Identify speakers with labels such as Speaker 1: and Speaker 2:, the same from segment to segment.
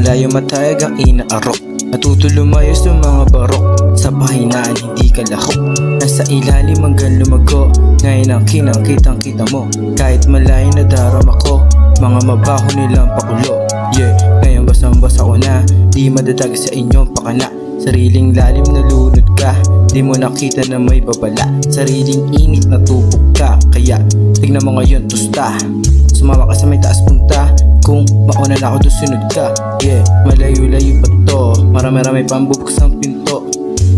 Speaker 1: tayo matayag ang inaarok. Natuto lumayo sa mga barok. Sa pahinaan hindi ka lahok Nasa ilalim hanggang lumago. Ngayon ang kinang kitang kita mo. Kahit malayo na darama ko Mga mabaho nilang pakulo. Yeah, ngayon basang basa ko na. Di madadag sa inyong pakana Sariling lalim na lunod ka. Di mo nakita na may babala. Sariling init na tupok ka. Kaya tignan mo ngayon tusta. Sumama ka sa may taas punta Kung mauna na ako doon sunod ka. Yeah, malayo-layo pa to? Marami-rami pang bubuksang pinto.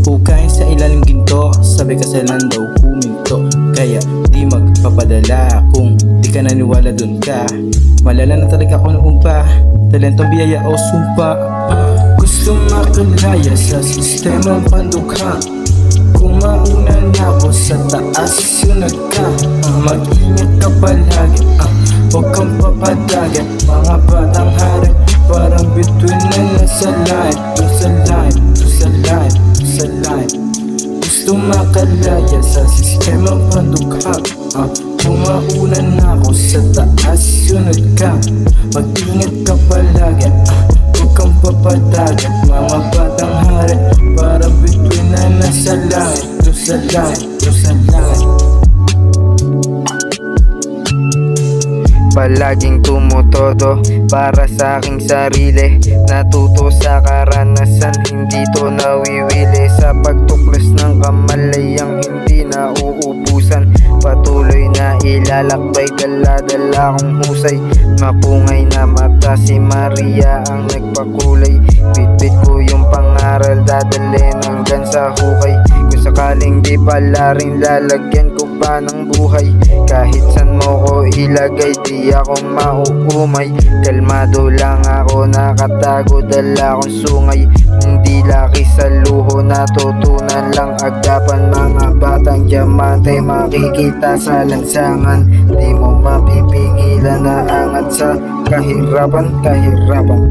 Speaker 1: Hukayin sa ilalim ginto Sabi ka sa daw huminto. Kaya di magpapadala Kung di ka naniwala dun ka. Malala na talaga ako noong pa Talentong biyaya o sumpa. Gusto makalaya sa sistemang pandukha. Kung mauna na ako sa taas Sunod ka. Mag-ingat ka palagi. Ah, Huwag kang papadagat Mga batang hari Parang bituin na nasa line To sa line, to sa line, to sa line Gusto makalaya sa sistemang pandukha ah, Kung mauna na ako sa taas Sunod ka. Mag-ingat ka palagi. Ah, Huwag kang papadagat Mga batang hari Parang bituin na nasa line To sa line, to sa line
Speaker 2: Palaging tumutodo para sa aking sarili. Natuto sa karanasan, hindi to nawiwili. Sa pagtuklas ng kamalayang hindi nauubusan. Patuloy na ilalakbay, dala-dala kong husay. Mapungay na mata si Maria ang nagpakulay. Bitbit ko yung pangaral, dadalhin hanggang sa hukay sakaling di pala rin lalagyan ko pa ng buhay. Kahit san mo ko ilagay di ako mauumay. Kalmado lang ako nakatago dala akong sungay. Hindi laki sa luho natutunan lang agapan. Mga batang diamante makikita sa lansangan. Di mo mapipigilan na angat sa kahirapan kahirapan